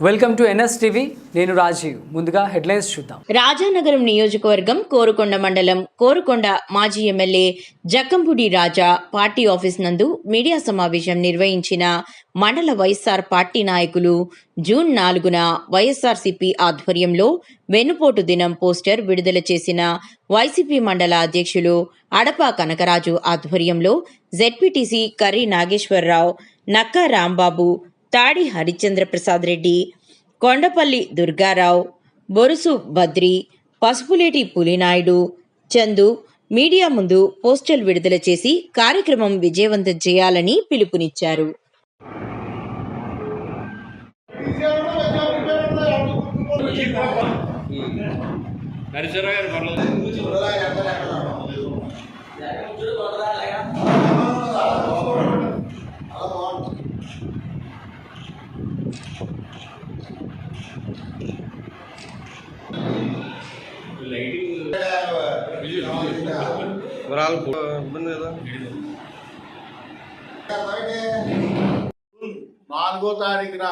Welcome to NS TV. నేను రాజీవ్. ముందుగా headlines చూద్దాం. రాజానగరం నియోజకవర్గం కోరుకొండ మండలం కోరుకొండ మాజీ MLA Jakkampudi Raja party office నందు మీడియా సమావేశం నిర్వహించిన మండల వైఎస్ఆర్ పార్టీ నాయకులు జూన్ నాలుగున వైఎస్ఆర్సీపీ ఆధ్వర్యంలో వెన్నుపోటు దినం పోస్టర్ విడుదల చేసిన వైసీపీ మండల అధ్యక్షులు అడప కనకరాజు ఆధ్వర్యంలో జెడ్పీటీసీ కర్రీ నాగేశ్వరరావు నక్కా రాంబాబు తాడి హరిచంద్రప్రసాద్ రెడ్డి కొండపల్లి దుర్గారావు బొరుసు బద్రి పసుపులేటి పులినాయుడు చందు మీడియా ముందు పోస్టల్ విడుదల చేసి కార్యక్రమం విజయవంతం చేయాలని పిలుపునిచ్చారు. గారు వరాలు ఇబ్బంది కదా? నాలుగో తారీఖున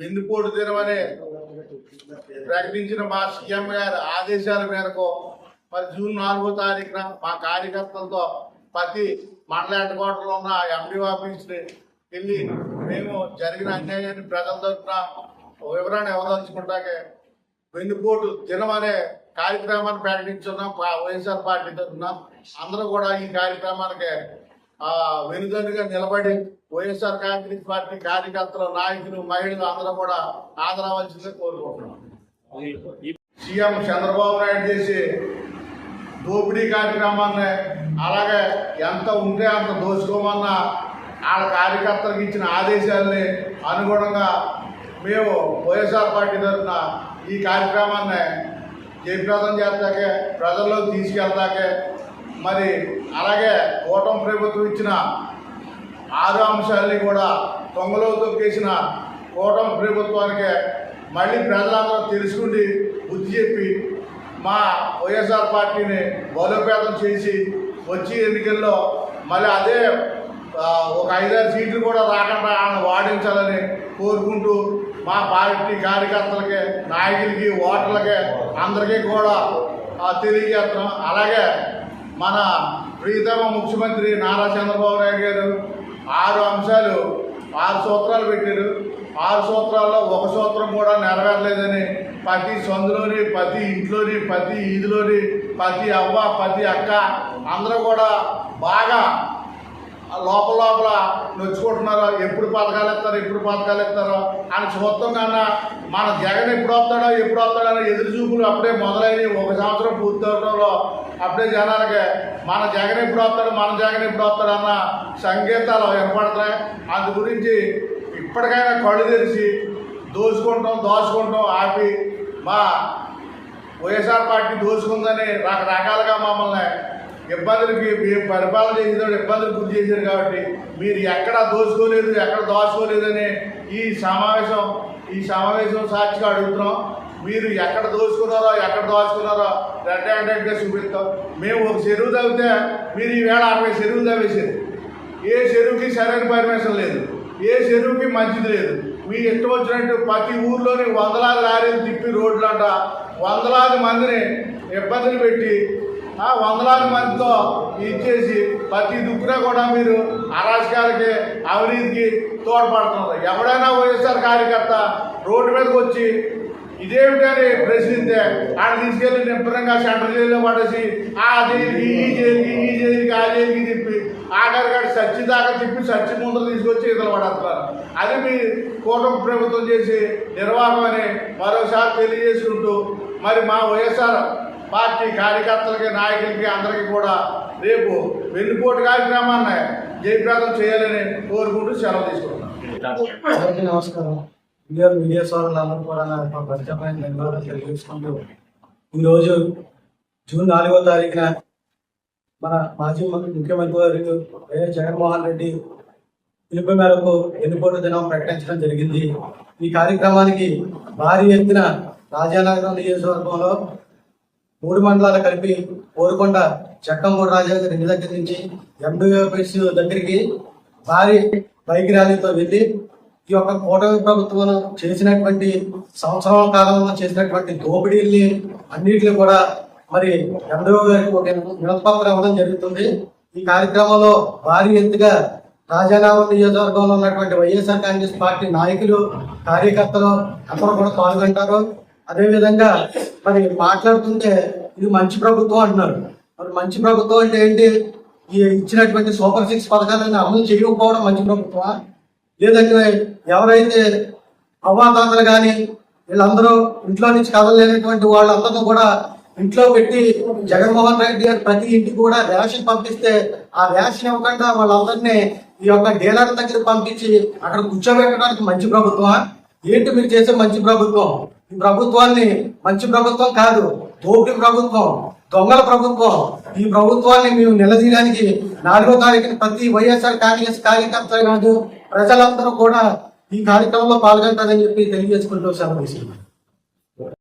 వెన్నుపోటు దినమనే ప్రకటించిన మా సీఎం గారి ఆదేశాల మేరకు మరి జూన్ నాలుగో తారీఖున మా కార్యకర్తలతో ప్రతి మండల హెడ్ క్వార్టర్లో ఉన్న ఎండి ఆఫీస్ని వెళ్ళి మేము జరిగిన అన్యాయాన్ని ప్రజల తరఫున వివరణ ఇవ్వదలుచుకుంటాకే వెన్నుపోటు దినం కార్యక్రమాన్ని ప్రకటించున్నాం వైఎస్ఆర్ పార్టీ తరఫున. అందరూ కూడా ఈ కార్యక్రమానికి ఆ వెనుదండుగా నిలబడి వైఎస్ఆర్ కాంగ్రెస్ పార్టీ కార్యకర్తలు నాయకులు మహిళలు అందరూ కూడా ఆదరవలసిందే కోరుకుంటున్నాం. సీఎం చంద్రబాబు నాయుడు చేసి దోపిడీ కార్యక్రమాన్ని అలాగే ఎంత ఉంటే అంత దోచుకోమన్న వాళ్ళ కార్యకర్తలకు ఇచ్చిన ఆదేశాలని అనుగుణంగా మేము వైఎస్ఆర్ పార్టీ తరఫున ఈ కార్యక్రమాన్ని జయప్రదం చేస్తాకే ప్రజల్లోకి తీసుకెళ్తాకే. మరి అలాగే కూటమి ప్రభుత్వం ఇచ్చిన ఆరు అంశాలని కూడా తొంగలో తొక్కేసిన కూటమి ప్రభుత్వానికి మళ్ళీ ప్రజలందరూ తెలుసుకుండి బుద్ధి చెప్పి మా వైఎస్ఆర్ పార్టీని బలోపేతం చేసి వచ్చే ఎన్నికల్లో మళ్ళీ అదే ఒక ఐదారు సీట్లు కూడా రాకుండా ఆయన వాడించాలని కోరుకుంటూ మా పార్టీ కార్యకర్తలకి నాయకులకి ఓటర్లకి అందరికీ కూడా తెలియజేస్తున్నాం. అలాగే మన ప్రీతమ ముఖ్యమంత్రి నారా చంద్రబాబు నాయుడు గారు ఆరు అంశాలు ఆరు సూత్రాలు పెట్టారు. ఆరు సూత్రాల్లో ఒక సూత్రం కూడా నెరవేరలేదని ప్రతి సందులోని ప్రతి ఇంట్లోని ప్రతి ఈదిలోని ప్రతి అవ్వ ప్రతి అక్క అందరూ కూడా బాగా లోపల లోపల నొచ్చుకుంటున్నారు? ఎప్పుడు పథకాలు ఇస్తారు ఎప్పుడు పథకాలు ఇస్తారో? అని చూస్తాం కన్నా మన జగన్ ఎప్పుడు వస్తాడో ఎప్పుడు వస్తాడో అని ఎదురు చూపులు అప్పుడే మొదలైనవి. ఒక సంవత్సరం పూర్తవడంలో అప్పుడే జనాలకి మన జగన్ ఎప్పుడు వస్తాడు మన జగన్ ఎప్పుడు వస్తాడు అన్న సంకేతాలు వినపడతాయి. అందు గురించి ఇప్పటికైనా కళ్ళు తెరిచి దోచుకుంటాం దోచుకుంటాం ఆపి మా వైఎస్ఆర్ పార్టీ దోచుకుందని రకరకాలుగా మమ్మల్ని ఇబ్బందులకి మేము పరిపాలన చేసేటప్పుడు ఇబ్బందులు గురి చేశారు కాబట్టి మీరు ఎక్కడ దోచుకోలేదు ఎక్కడ దోచుకోలేదనే ఈ సమావేశం ఈ సమావేశం సాక్షిగా అడుగుతున్నాం. మీరు ఎక్కడ దోచుకున్నారో ఎక్కడ దోచుకున్నారో రెడ్ హ్యాండెడ్గా చూపిస్తాం. మేము ఒక చెరువు తవ్వితే మీరు ఈవేళ అరవై చెరువులు తవ్వేశారు. ఏ చెరువుకి సరైన పర్మిషన్ లేదు. ఏ చెరువుకి మంచిది లేదు. మీ ఇష్టం వచ్చినట్టు ప్రతి ఊర్లోని వందలాది లారీలు తిప్పి రోడ్లంట వందలాది మందిని ఇబ్బందులు పెట్టి ఆ వందలాది మందితో ఇచ్చేసి ప్రతి దుక్కున కూడా మీరు అరాజకాలకి అవినీతికి తోడ్పడుతున్నారు. ఎవడైనా వైఎస్ఆర్ కార్యకర్త రోడ్డు మీదకి వచ్చి ఇదేమిటని ప్రశ్నిస్తే ఆడ తీసుకెళ్ళి నింపరంగా సెంట్రల్ జైల్లో పడేసి ఆ జైలుకి ఈ జైలుకి ఈ జైలుకి ఆ జైలుకి తిప్పి ఆఖరికాడు సచ్చి దాకా తిప్పి సచ్చి ముందర తీసుకొచ్చి ఇతలు పడేస్తున్నారు. అది మీ కూటమి ప్రభుత్వం చేసి నిర్వాహం అని మరోసారి తెలియజేసుకుంటూ మరి మా వైఎస్ఆర్ పార్టీ కార్యకర్తలకి నాయకులకి అందరికీ కూడా రేపు వెన్నుపోటు కార్యక్రమాన్ని జయప్రదం చేయాలని కోరుకుంటూ సెలవు తీసుకుంటున్నాను నమస్కారం. మీడియా మీడియా సోదరులందరూ కూడా నా ప్రత్యేకమైన ధన్యవాదాలు తెలియజేసుకుంటూ ఈరోజు జూన్ నాలుగో తారీఖున మన మాజీ ముఖ్యమంత్రి గారు వైఎస్ జగన్మోహన్ రెడ్డి పిలుపు మేరకు ఎన్నిపోటు దినం ప్రకటించడం జరిగింది. ఈ కార్యక్రమానికి భారీ ఎత్తున రాజానగరం నియోజకవర్గంలో మూడు మండలాలు కలిపి కోరుకొండ చక్కంగూడ రాజాగారి ఇంటి దగ్గర నుంచి ఎంబీఓ దగ్గరికి భారీ బైక్ ర్యాలీతో వెళ్ళి ఈ యొక్క కూటమి ప్రభుత్వం చేసినటువంటి సంవత్సరాల కాలంలో చేసినటువంటి దోపిడీల్ని అన్నిటిని కూడా మరి ఎందరో గారికి ఒక వినతిపత్రం ఇవ్వడం జరుగుతుంది. ఈ కార్యక్రమంలో భారీ ఎత్తుగా రాజానగరం నియోజకవర్గంలో ఉన్నటువంటి వైఎస్ఆర్ కాంగ్రెస్ పార్టీ నాయకులు కార్యకర్తలు అందరూ కూడా పాల్గొంటారు. అదేవిధంగా మరి మాట్లాడుతుంటే ఇది మంచి ప్రభుత్వం అంటున్నారు. మరి మంచి ప్రభుత్వం అంటే ఏంటి? ఈ ఇచ్చినటువంటి సూపర్ సిక్స్ పథకాలను అమలు చేయకపోవడం మంచి ప్రభుత్వమా? లేదంటే ఎవరైతే అవ్వాతాతలు కానీ వీళ్ళందరూ ఇంట్లో నుంచి కదలలేనటువంటి వాళ్ళందరూ కూడా ఇంట్లో పెట్టి జగన్మోహన్ రెడ్డి గారు ప్రతి ఇంటికి కూడా రేషన్ పంపిస్తే ఆ రేషన్ ఇవ్వకుండా వాళ్ళందరినీ ఈ యొక్క డీలర్ దగ్గర పంపించి అక్కడ కూర్చోబెట్టడానికి మంచి ప్రభుత్వమా? ఏంటి మీరు చేసే మంచి ప్రభుత్వం? ఈ ప్రభుత్వాన్ని మంచి ప్రభుత్వం కాదు దోపిడీ ప్రభుత్వం దొంగల ప్రభుత్వం. ఈ ప్రభుత్వాన్ని మేము నిలదీయడానికి నాలుగో తారీఖున ప్రతి వైఎస్ఆర్ కాంగ్రెస్ కార్యకర్త కాదు ప్రజలందరూ కూడా ఈ కార్యక్రమంలో పాల్గొంటారని చెప్పి తెలియజేసుకుంటూ సెలవు